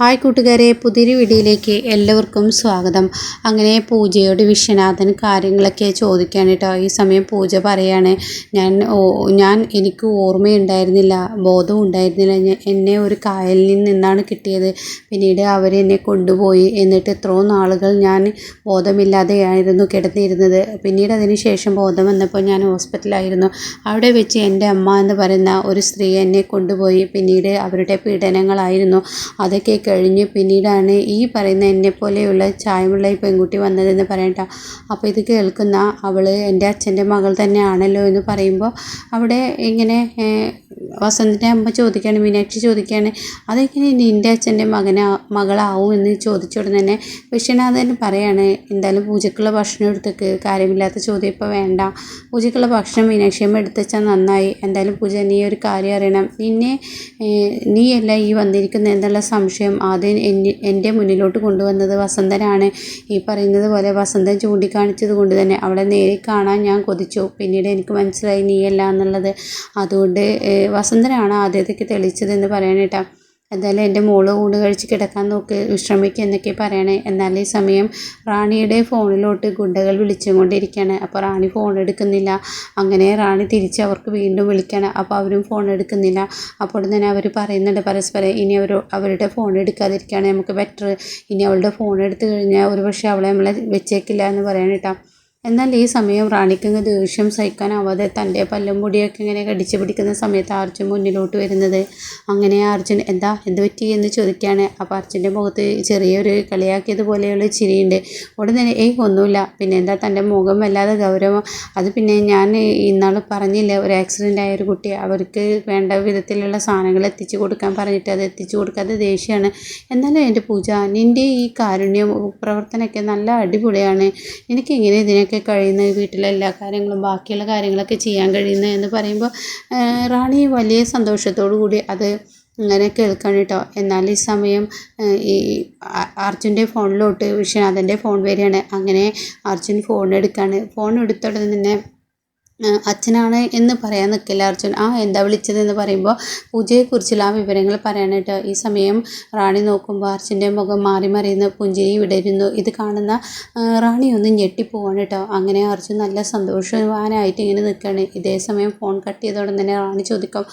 Hi കൂട്ടുകാരെ പുതിയൊരു വീഡിയോയിലേക്ക് എല്ലാവർക്കും സ്വാഗതം. അങ്ങനെ പൂജയോട് വിശ്വനാഥൻ കാര്യങ്ങളൊക്കെ ചോദിക്കുകയാണ് കേട്ടോ. ഈ സമയം പൂജ പറയാണ് ഞാൻ ഞാൻ എനിക്ക് ഓർമ്മയുണ്ടായിരുന്നില്ല ബോധം ഉണ്ടായിരുന്നില്ല. എന്നെ ഒരു കായലിൽ നിന്നാണ് കിട്ടിയത്. പിന്നീട് അവർ എന്നെ കൊണ്ടുപോയി. എന്നിട്ട് എത്രയോ നാളുകൾ ഞാൻ ബോധമില്ലാതെയായിരുന്നു കിടന്നിരുന്നത്. പിന്നീട് അതിന് ശേഷം ബോധം വന്നപ്പോൾ ഞാൻ ഹോസ്പിറ്റലായിരുന്നു അവിടെ വെച്ച് എന്റെ അമ്മ എന്ന് പറയുന്ന ഒരു സ്ത്രീ എന്നെ കൊണ്ടുപോയി. പിന്നീട് അവരുടെ പീഡനങ്ങളായിരുന്നു. അതൊക്കെ കഴിഞ്ഞ് പിന്നീടാണ് ഈ പറയുന്ന എന്നെ പോലെയുള്ള ചായമുള്ള ഈ പെൺകുട്ടി വന്നതെന്ന് പറയണ്ട അപ്പോൾ ഇത് കേൾക്കുന്ന അവൾ എന്റെ അച്ഛന്റെ മകൾ തന്നെയാണല്ലോ എന്ന് പറയുമ്പോൾ അവിടെ ഇങ്ങനെ വസന്തിന്റെ അമ്മ ചോദിക്കുകയാണ് മീനാക്ഷി ചോദിക്കുകയാണ് അതെങ്ങനെ നിന്റെ അച്ഛന്റെ മകനാ മകളാവും? എന്ന് ചോദിച്ച ഉടനെ തന്നെ വിശ്വനാഥൻ പറയാണ് എന്തായാലും പൂജക്കുള്ള ഭക്ഷണം എടുത്തേക്ക് കാര്യമില്ലാത്ത ചോദ്യം ഇപ്പോൾ വേണ്ട. പൂജക്കുള്ള ഭക്ഷണം മീനാക്ഷിയമ്മ എടുത്തുവെച്ചാൽ നന്നായി. എന്തായാലും പൂജ നീ ഒരു കാര്യം അറിയണം. നിന്നെ നീയല്ല ഈ വന്നിരിക്കുന്ന എന്നുള്ള സംശയം ആദ്യം എന്റെ മുന്നിലോട്ട് കൊണ്ടുവന്നത് വസന്തനാണ്. ഈ പറയുന്നത് പോലെ വസന്തൻ ചൂണ്ടിക്കാണിച്ചത് കൊണ്ട് തന്നെ അവളെ നേരിൽ കാണാൻ ഞാൻ കൊതിച്ചു. പിന്നീട് എനിക്ക് മനസ്സിലായി നീയല്ല എന്നുള്ളത്. അതുകൊണ്ട് വസന്തനാണ് ആദ്യത്തേക്ക് തെളിയിച്ചതെന്ന് പറയാനേട്ടാ എന്തായാലും എന്റെ മോൾ ഊണ് കഴിച്ച് കിടക്കാൻ നോക്ക് വിശ്രമിക്കുക എന്നൊക്കെ പറയണേ. എന്നാൽ ഈ സമയം റാണിയുടെ ഫോണിലോട്ട് ഗുണ്ടകൾ വിളിച്ചുകൊണ്ടിരിക്കുകയാണ്. അപ്പോൾ റാണി ഫോൺ എടുക്കുന്നില്ല. അങ്ങനെ റാണി തിരിച്ച് അവർക്ക് വീണ്ടും വിളിക്കുകയാണ്. അപ്പോൾ അവരും ഫോൺ എടുക്കുന്നില്ല. അപ്പോൾ തന്നെ അവർ പറയുന്നുണ്ട് പരസ്പരം ഇനി അവർ അവരുടെ ഫോൺ എടുക്കാതിരിക്കുകയാണ്. നമുക്ക് ബെറ്റർ ഇനി അവളുടെ ഫോൺ എടുത്തു കഴിഞ്ഞാൽ ഒരു പക്ഷേ അവളെ നമ്മളെ വെച്ചേക്കില്ല എന്ന് കേട്ടോ. എന്നാൽ ഈ സമയം റാണിക്കങ്ങ് ദേഷ്യം സഹിക്കാനാവാതെ തന്റെ പല്ലും മുടിയൊക്കെ ഇങ്ങനെ കടിച്ചു പിടിക്കുന്ന സമയത്ത് അർജുൻ മുന്നിലോട്ട് വരുന്നത്. അങ്ങനെ അർജുൻ എന്താ? എന്ത് പറ്റി? എന്ന് ചോദിക്കുകയാണ്. അപ്പോൾ അർജുന്റെ മുഖത്ത് ചെറിയൊരു കളിയാക്കിയതുപോലെയുള്ള ചിരിയുണ്ട്. ഉടനെ ഏയ് ഒന്നുമില്ല. പിന്നെ എന്താ തന്റെ മുഖം വല്ലാതെ ഗൗരവം? അത് പിന്നെ ഞാൻ ഇന്നാൾ പറഞ്ഞില്ല ഒരു ആക്സിഡന്റ് ആയ ഒരു കുട്ടി അവർക്ക് വേണ്ട വിധത്തിലുള്ള സാധനങ്ങൾ എത്തിച്ചു കൊടുക്കാൻ പറഞ്ഞിട്ട് അത് എത്തിച്ചു കൊടുക്കാതെ ദേഷ്യമാണ്. എന്നാലും എന്റെ പൂജ നിന്റെ ഈ കാരുണ്യം പ്രവർത്തനമൊക്കെ നല്ല അടിപൊളിയാണ്. എനിക്ക് എങ്ങനെ ഇതിനൊക്കെ കഴിയുന്നത് വീട്ടിലെ എല്ലാ കാര്യങ്ങളും ബാക്കിയുള്ള കാര്യങ്ങളൊക്കെ ചെയ്യാൻ കഴിയുന്നത് എന്ന് പറയുമ്പോൾ റാണി വലിയ സന്തോഷത്തോടു കൂടി അത് അങ്ങനെ കേൾക്കണം കേട്ടോ. എന്നാൽ ഈ സമയം ഈ അർജുന്റെ ഫോണിലോട്ട് വിശ്വനാഥന്റെ ഫോൺ വരികയാണ്. അങ്ങനെ അർജുൻ ഫോൺ എടുക്കുകയാണ് ഫോൺ എടുത്തോടെ തന്നെ അച്ഛനാണ് എന്ന് പറയാൻ നിൽക്കില്ല അർജുൻ. ആ എന്താ വിളിച്ചതെന്ന് പറയുമ്പോൾ പൂജയെക്കുറിച്ചുള്ള ആ വിവരങ്ങൾ പറയാനായിട്ട് ഈ സമയം റാണി നോക്കുമ്പോൾ അർജുന്റെ മുഖം മാറി മറിയുന്ന പുഞ്ചിരി വിടരുന്നു. ഇത് കാണുന്ന റാണി ഒന്ന് ഞെട്ടിപ്പോവാണ് കേട്ടോ. അങ്ങനെ അർജുൻ നല്ല സന്തോഷവാനായിട്ട് ഇങ്ങനെ നിൽക്കുകയാണ് ഇതേ സമയം ഫോൺ കട്ട് ചെയ്തോടെ തന്നെ റാണി ചോദിക്കും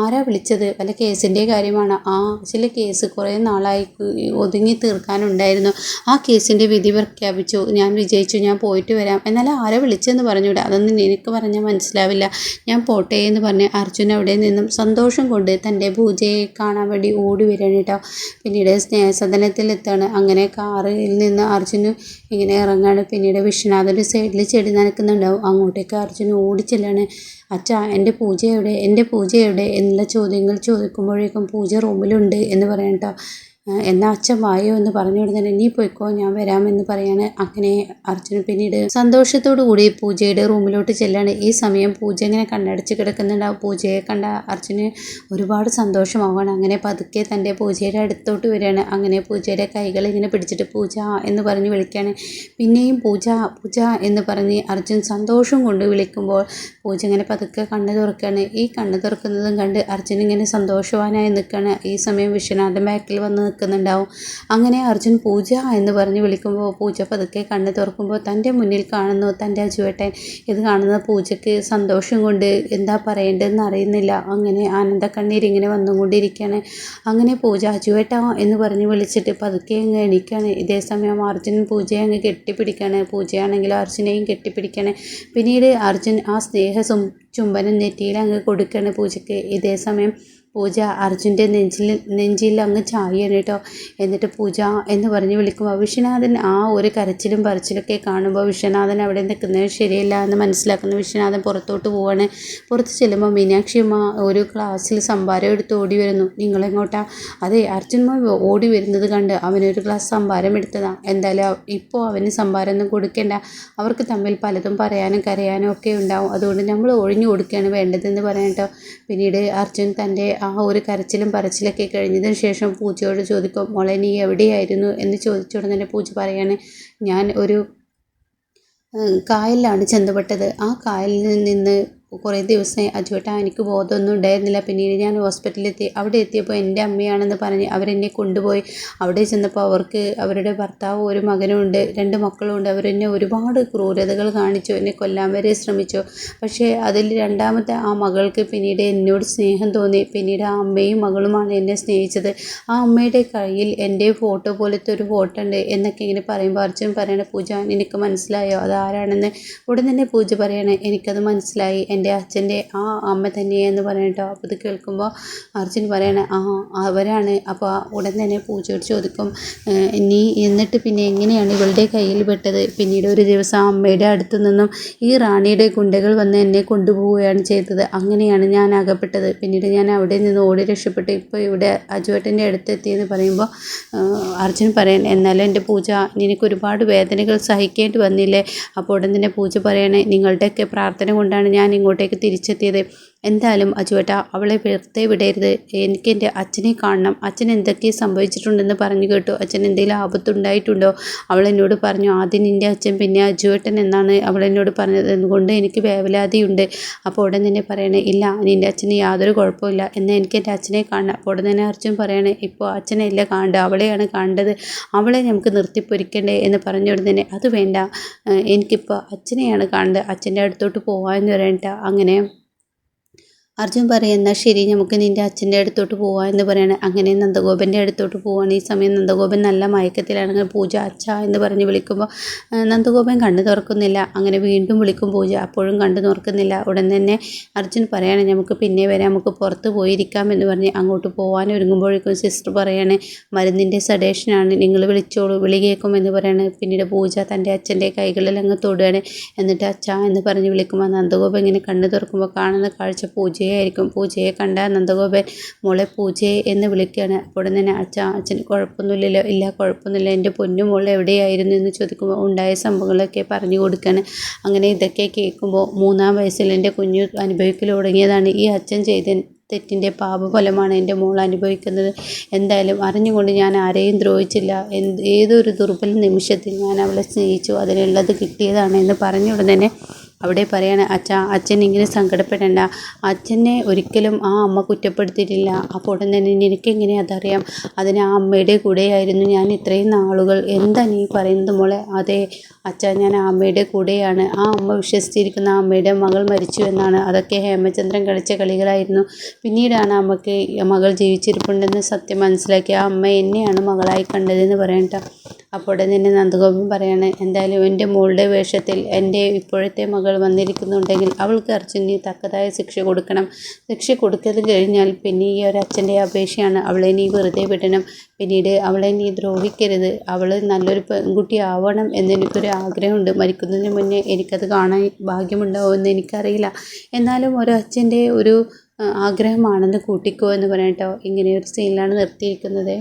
ആരാ വിളിച്ചത്? വല്ല കേസിന്റെ കാര്യമാണ്? ആ ചില കേസ് കുറേ നാളായി ഒതുങ്ങി തീർക്കാനുണ്ടായിരുന്നു. ആ കേസിന്റെ വിധി പ്രഖ്യാപിച്ചു. ഞാൻ വിജയിച്ചു ഞാൻ പോയിട്ട് വരാം. എന്നാൽ ആരാ വിളിച്ചതെന്ന് പറഞ്ഞുകൂടെ? അതൊന്നും എനിക്ക് പറഞ്ഞാൽ മനസ്സിലാവില്ല. ഞാൻ പോട്ടെ എന്ന് പറഞ്ഞ് അർജുൻ അവിടെ നിന്നും സന്തോഷം കൊണ്ട് തന്റെ പൂജയെ കാണാൻ വേണ്ടി ഓടി വരികയാണ് കേട്ടോ. പിന്നീട് സ്നേഹസദനത്തിൽ എത്താണ്. അങ്ങനെ കാറിൽ നിന്ന് അർജുന് ഇങ്ങനെ ഇറങ്ങാണ്. പിന്നീട് വിശ്വനാഥന്റെ സൈഡിൽ ചെടി നനക്കുന്നുണ്ടാവും. അങ്ങോട്ടേക്ക് അർജുൻ ഓടിച്ചെല്ലാണ് അച്ഛാ എന്റെ പൂജ എവിടെ? എന്റെ പൂജ എവിടെ? എന്നുള്ള ചോദ്യങ്ങൾ ചോദിക്കുമ്പോഴേക്കും പൂജ റൂമിലുണ്ട് എന്ന് പറയാം കേട്ടോ. എന്നാ അച്ഛൻ വായോ എന്ന് പറഞ്ഞു തന്നെ നീ പോയിക്കോ ഞാൻ വരാമെന്ന് പറയാണ്. അങ്ങനെ അർജുൻ പിന്നീട് സന്തോഷത്തോടു കൂടി പൂജയുടെ റൂമിലോട്ട് ചെല്ലാണ്. ഈ സമയം പൂജ ഇങ്ങനെ കണ്ണടച്ച് കിടക്കുന്നുണ്ടാവും. പൂജയെ കണ്ട അർജുന് ഒരുപാട് സന്തോഷമാവാണ് അങ്ങനെ പതുക്കെ തന്റെ പൂജയുടെ അടുത്തോട്ട് വരികയാണ്. അങ്ങനെ പൂജയുടെ കൈകൾ ഇങ്ങനെ പിടിച്ചിട്ട് പൂജ എന്ന് പറഞ്ഞ് വിളിക്കുകയാണ്. പിന്നെയും പൂജ പൂജ എന്ന് പറഞ്ഞ് അർജുൻ സന്തോഷം കൊണ്ട് വിളിക്കുമ്പോൾ പൂജ ഇങ്ങനെ പതുക്കെ കണ്ണ് തുറക്കുകയാണ്. ഈ കണ്ണ് തുറക്കുന്നതും കണ്ട് അർജുൻ ഇങ്ങനെ സന്തോഷവാനായി നിൽക്കുകയാണ്. ഈ സമയം വിശ്വനാഥൻ ബാക്കിൽ വന്ന് നിൽക്കുന്നുണ്ടാവും. അങ്ങനെ അർജുൻ പൂജ എന്ന് പറഞ്ഞ് വിളിക്കുമ്പോൾ പൂജ പതുക്കെ കണ്ണ് തുറക്കുമ്പോൾ തന്റെ മുന്നിൽ കാണുന്നു തന്റെ അജുവേട്ടൻ ഇത് കാണുന്ന പൂജയ്ക്ക് സന്തോഷം കൊണ്ട് എന്താ പറയേണ്ടതെന്ന് അറിയുന്നില്ല. അങ്ങനെ ആനന്ദ കണ്ണീരിങ്ങനെ വന്നുകൊണ്ടിരിക്കുകയാണ്. അങ്ങനെ പൂജ അജുവേട്ട എന്ന് പറഞ്ഞ് വിളിച്ചിട്ട് പതുക്കെ അങ്ങ് എണീക്കുകയാണ്. ഇതേ സമയം അർജുൻ പൂജയെ അങ്ങ് കെട്ടിപ്പിടിക്കുകയാണ്. പൂജയാണെങ്കിൽ അർജുനെയും കെട്ടിപ്പിടിക്കുകയാണ്. പിന്നീട് അർജുൻ ആ സ്നേഹ ചുംബനം നെറ്റിയിൽ അങ്ങ് കൊടുക്കുകയാണ് പൂജയ്ക്ക്. ഇതേ സമയം പൂജ അർജുന്റെ നെഞ്ചിൽ നെഞ്ചിൽ അങ്ങ് ചായാണ് കേട്ടോ. എന്നിട്ട് പൂജ എന്ന് പറഞ്ഞ് വിളിക്കുമ്പോൾ വിശ്വനാഥൻ ആ ഒരു കരച്ചിലും പറച്ചിലൊക്കെ കാണുമ്പോൾ വിശ്വനാഥൻ അവിടെ നിൽക്കുന്നത് ശരിയല്ല എന്ന് മനസ്സിലാക്കുന്ന. വിശ്വനാഥൻ പുറത്തോട്ട് പോവാണ്. പുറത്ത് ചെല്ലുമ്പോൾ മീനാക്ഷിയമ്മ ഒരു ക്ലാസ്സിൽ സംഭാരം എടുത്ത് ഓടി വരുന്നു. നിങ്ങളെങ്ങോട്ടാ? അതെ അർജുൻ മോൻ ഓടി വരുന്നത് കണ്ട് അവനൊരു ക്ലാസ് സംഭാരം എടുത്തതാണ് എന്തായാലും ഇപ്പോൾ അവന് സംഭാരം ഒന്നും കൊടുക്കേണ്ട. അവർക്ക് തമ്മിൽ പലതും പറയാനും കരയാനും ഒക്കെ ഉണ്ടാവും. അതുകൊണ്ട് നമ്മൾ ഒഴിഞ്ഞു കൊടുക്കുകയാണ് വേണ്ടതെന്ന് പറയാം കേട്ടോ. പിന്നീട് അർജുൻ തന്റെ ആ ഒരു കരച്ചിലും പറച്ചിലൊക്കെ കഴിഞ്ഞതിന് ശേഷം പൂജയോട് ചോദിക്കും മോളെ നീ എവിടെയായിരുന്നു? എന്ന് ചോദിച്ചുകൊണ്ട് തന്നെ പൂജ പറയാണ് ഞാൻ ഒരു കായലിലാണ് ചെന്നപ്പെട്ടത്. ആ കായലിൽ നിന്ന് കുറേ ദിവസമായി അജുവേട്ട എനിക്ക് ബോധമൊന്നും ഉണ്ടായിരുന്നില്ല. പിന്നീട് ഞാൻ ഹോസ്പിറ്റലിലെത്തി. അവിടെ എത്തിയപ്പോൾ എന്റെ അമ്മയാണെന്ന് പറഞ്ഞ് അവരെന്നെ കൊണ്ടുപോയി. അവിടെ ചെന്നപ്പോൾ അവർക്ക് അവരുടെ ഭർത്താവ് ഒരു മകനുമുണ്ട് രണ്ട് മക്കളുമുണ്ട്. അവരെന്നെ ഒരുപാട് ക്രൂരതകൾ കാണിച്ചു. എന്നെ കൊല്ലാൻ വരെ ശ്രമിച്ചു. പക്ഷേ അതിൽ രണ്ടാമത്തെ ആ മകൾക്ക് പിന്നീട് എന്നോട് സ്നേഹം തോന്നി. പിന്നീട് ആ അമ്മയും മകളുമാണ് എന്നെ സ്നേഹിച്ചത്. ആ അമ്മയുടെ കയ്യിൽ എന്റെ ഫോട്ടോ പോലത്തെ ഒരു ഫോട്ടോ ഉണ്ട് എന്നൊക്കെ ഇങ്ങനെ പറയുമ്പോൾ അർജുൻ പറയണ പൂജ എനിക്ക് മനസ്സിലായോ? അത് ആരാണെന്ന്? ഉടൻ തന്നെ പൂജ പറയണേ എനിക്കത് മനസ്സിലായി. എന്റെ അച്ഛന്റെ ആ അമ്മ തന്നെയെന്ന് പറയട്ടോ അപ്പോൾ ഇത് കേൾക്കുമ്പോൾ അർജുൻ പറയണ ആ അവരാണ്. അപ്പോൾ ഉടൻ തന്നെ പൂജയോട് ചോദിക്കും നീ എന്നിട്ട് പിന്നെ എങ്ങനെയാണ് ഇവളുടെ കയ്യിൽ പെട്ടത്? പിന്നീട് ഒരു ദിവസം അമ്മയുടെ അടുത്ത് നിന്നും ഈ റാണിയുടെ ഗുണ്ടകൾ വന്ന് എന്നെ കൊണ്ടുപോവുകയാണ് ചെയ്തത്. അങ്ങനെയാണ് ഞാൻ അകപ്പെട്ടത്. പിന്നീട് ഞാൻ അവിടെ നിന്ന് ഓടി രക്ഷപ്പെട്ടു. ഇപ്പോൾ ഇവിടെ അജുവേട്ടന്റെ അടുത്തെത്തിയെന്ന് പറയുമ്പോൾ അർജുൻ പറയാൻ എന്നാലും എന്റെ പൂജ നിനക്ക് ഒരുപാട് വേദനകൾ സഹിക്കേണ്ടി വന്നില്ലേ? അപ്പോൾ ഉടൻ തന്നെ പൂജ പറയണേ നിങ്ങളുടെയൊക്കെ പ്രാർത്ഥന കൊണ്ടാണ് ഞാൻ ഇങ്ങോട്ടേക്ക് തിരിച്ചെത്തിയത്. എന്തായാലും അജുവേട്ട അവളെ വെറുതെ വിടരുത്. എനിക്ക് എന്റെ അച്ഛനെ കാണണം. അച്ഛൻ എന്തൊക്കെ സംഭവിച്ചിട്ടുണ്ടെന്ന് പറഞ്ഞു കേട്ടു. അച്ഛൻ എന്തെങ്കിലും ആപത്തുണ്ടായിട്ടുണ്ടോ? അവൾ എന്നോട് പറഞ്ഞു ആദ്യം നിന്റെ അച്ഛൻ പിന്നെ അജുവേട്ടൻ എന്നാണ് അവൾ എന്നോട് പറഞ്ഞത്. അതുകൊണ്ട് എനിക്ക് വേവലാതിയുണ്ട്? അപ്പോൾ ഉടൻ തന്നെ പറയണേ ഇല്ല നിന്റെ അച്ഛന് യാതൊരു കുഴപ്പമില്ല എന്നാൽ എനിക്ക് എന്റെ അച്ഛനെ കാണണം. അപ്പോൾ ഉടൻ തന്നെ അർജുൻ പറയണേ ഇപ്പോൾ അച്ഛനല്ല കാണേണ്ടത് അവളെയാണ് കണ്ടത്. അവളെ നമുക്ക് നിർത്തിപ്പൊരിക്കണ്ടേ എന്ന് പറഞ്ഞോട് തന്നെ അത് വേണ്ട. എനിക്കിപ്പോൾ അച്ഛനെയാണ് കാണേണ്ടത് അച്ഛന്റെ അടുത്തോട്ട് പോകാമെന്ന് പറയണ്ട അങ്ങനെ അർജുൻ പറയുന്ന ശരി നമുക്ക് നിന്റെ അച്ഛന്റെ അടുത്തോട്ട് പോവാം എന്ന് പറയുന്നത് അങ്ങനെ നന്ദഗോപന്റെ അടുത്തോട്ട് പോവാണ് ഈ സമയം നന്ദഗോപൻ നല്ല മയക്കത്തിലാണെങ്കിൽ പൂജ അച്ഛ എന്ന് പറഞ്ഞ് വിളിക്കുമ്പോൾ നന്ദഗോപൻ കണ്ണു തുറക്കുന്നില്ല. അങ്ങനെ വീണ്ടും വിളിക്കും പൂജ. അപ്പോഴും കണ്ടു തുറക്കുന്നില്ല. ഉടൻ തന്നെ അർജുൻ പറയാണ് നമുക്ക് പിന്നെ വരാം നമുക്ക് പുറത്ത് പോയിരിക്കാം എന്ന് പറഞ്ഞ് അങ്ങോട്ട് പോകാൻ ഒരുങ്ങുമ്പോഴേക്കും സിസ്റ്റർ പറയാണ് മരുന്നിന്റെ സഡേഷനാണ്. നിങ്ങൾ വിളിച്ചോളൂ വിളി കേൾക്കുമെന്ന് പറയാണ്. പിന്നീട് പൂജ തന്റെ അച്ഛന്റെ കൈകളിൽ അങ്ങ് തൊടുകയാണ്. എന്നിട്ട് അച്ഛ എന്ന് പറഞ്ഞ് വിളിക്കുമ്പോൾ നന്ദഗോപൻ ഇങ്ങനെ കണ്ണു തുറക്കുമ്പോൾ കാണുന്ന കാഴ്ച പൂജ പൂജയായിരിക്കും. പൂജയെ കണ്ട നന്ദഗോപൻ മോളെ പൂജയെ എന്ന് വിളിക്കുകയാണ്. അപ്പോൾ തന്നെ അച്ഛൻ അച്ഛന് കുഴപ്പമൊന്നുമില്ലല്ലോ. ഇല്ല കുഴപ്പമൊന്നുമില്ല. എന്റെ പൊന്നു മോൾ എവിടെയായിരുന്നു? എന്ന് ചോദിക്കുമ്പോൾ ഉണ്ടായ സംഭവങ്ങളൊക്കെ പറഞ്ഞു കൊടുക്കുകയാണ്. അങ്ങനെ ഇതൊക്കെ കേൾക്കുമ്പോൾ മൂന്നാം വയസ്സിൽ എന്റെ കുഞ്ഞു അനുഭവിക്കൽ തുടങ്ങിയതാണ്. ഈ അച്ഛൻ ചെയ്ത തെറ്റിന്റെ പാപഫലമാണ് എന്റെ മോൾ അനുഭവിക്കുന്നത്. എന്തായാലും അറിഞ്ഞുകൊണ്ട് ഞാൻ ആരെയും ദ്രോഹിച്ചില്ല. എന്ത് ഏതൊരു ദുർബല നിമിഷത്തിൽ ഞാൻ അവളെ സ്നേഹിച്ചു. അതിനുള്ളത് കിട്ടിയതാണ് എന്ന് പറഞ്ഞുകൊണ്ട് തന്നെ അവിടെ പറയാണ് അച്ഛാ അച്ഛൻ ഇങ്ങനെ സങ്കടപ്പെടേണ്ട. അച്ഛനെ ഒരിക്കലും ആ അമ്മ കുറ്റപ്പെടുത്തിയിട്ടില്ല. അപ്പോൾ ഉടൻ തന്നെ നിനക്കെങ്ങനെ അതറിയാം? അതിന് ആ അമ്മയുടെ കൂടെയായിരുന്നു ഞാൻ ഇത്രയും നാളുകൾ. എന്താ നീ പറയുന്നത് മോളെ? അതെ അച്ഛാ ഞാൻ ആ അമ്മയുടെ കൂടെയാണ്. ആ അമ്മ വിശ്വസിച്ചിരിക്കുന്ന ആ അമ്മയുടെ മകൾ മരിച്ചു എന്നാണ്. അതൊക്കെ ഹേമചന്ദ്രൻ കളിച്ച കളികളായിരുന്നു. പിന്നീടാണ് അമ്മയ്ക്ക് മകൾ ജീവിച്ചിരിപ്പുണ്ടെന്ന് സത്യം മനസ്സിലാക്കി ആ അമ്മ എന്നെയാണ് മകളായി കണ്ടതെന്ന് പറയണ്ട അപ്പോൾ തന്നെ നന്ദഗോപൻ പറയാണ് എന്തായാലും എന്റെ മോളുടെ വേഷത്തിൽ എന്റെ ഇപ്പോഴത്തെ മകൾ വന്നിരിക്കുന്നുണ്ടെങ്കിൽ അവൾക്ക് അർജുന് തക്കതായ ശിക്ഷ കൊടുക്കണം. ശിക്ഷ കൊടുത്തത് കഴിഞ്ഞാൽ പിന്നെ ഈ ഒരു അച്ഛന്റെ അപേക്ഷയാണ്. അവളെ നീ വെറുതെ വിടണം. പിന്നീട് അവളെ നീ ദ്രോഹിക്കരുത്. അവൾ നല്ലൊരു പെൺകുട്ടി ആവണം എന്നെനിക്കൊരു ആഗ്രഹമുണ്ട്. മരിക്കുന്നതിന് മുന്നേ എനിക്കത് കാണാൻ ഭാഗ്യമുണ്ടാവുമെന്ന് എനിക്കറിയില്ല. എന്നാലും ഒരു അച്ഛന്റെ ഒരു ആഗ്രഹമാണെന്ന് കൂട്ടിക്കോ എന്ന് പറയട്ടോ ഇങ്ങനെ ഒരു സീനിലാണ് നിർത്തിയിരിക്കുന്നത്.